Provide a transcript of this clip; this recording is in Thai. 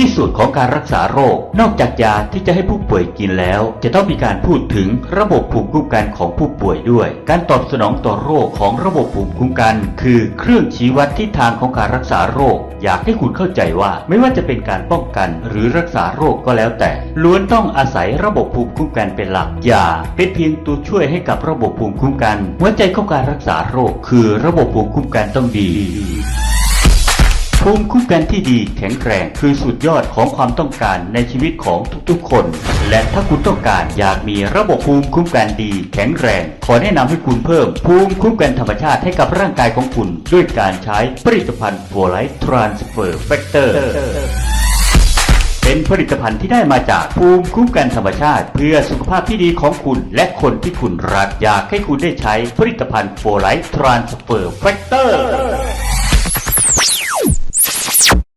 ที่สุดของการรักษาโรค นอกจากยาที่จะให้ผู้ป่วยกินแล้ว จะต้องมีการพูดถึงระบบภูมิคุ้มกันของผู้ป่วยด้วย การตอบสนองต่อโรคของระบบภูมิคุ้มกัน คือเครื่องชี้วัดทิศทางของการรักษาโรค อยากให้คุณเข้าใจว่า ไม่ว่าจะเป็นการป้องกันหรือรักษาโรคก็แล้วแต่ ล้วนต้องอาศัยระบบภูมิคุ้มกันเป็นหลักยาเป็นเพียงตัวช่วยให้กับระบบภูมิคุ้มกัน หัวใจของการรักษาโรค คือระบบภูมิคุ้มกันต้องดี ภูมิคุ้มกันที่ดีแข็งแกร่งคือสุดยอดของความต้องการในชีวิตของทุกๆคน และถ้าคุณต้องการอยากมีระบบภูมิคุ้มกันดีแข็งแรง ขอแนะนำให้คุณเพิ่ม ภูมิคุ้มกันธรรมชาติให้กับร่างกายของคุณ ด้วยการใช้ผลิตภัณฑ์ f o r l i f e Transfer Factor เป็นผลิตภัณฑ์ที่ได้มาจากภูมิคุ้มกันธรรมชาติ เพื่อสุขภาพที่ดีของคุณและคนที่คุณรักอยากให้คุณได้ใช้ผลิตภัณฑ์ f o r l i f e Transfer Factor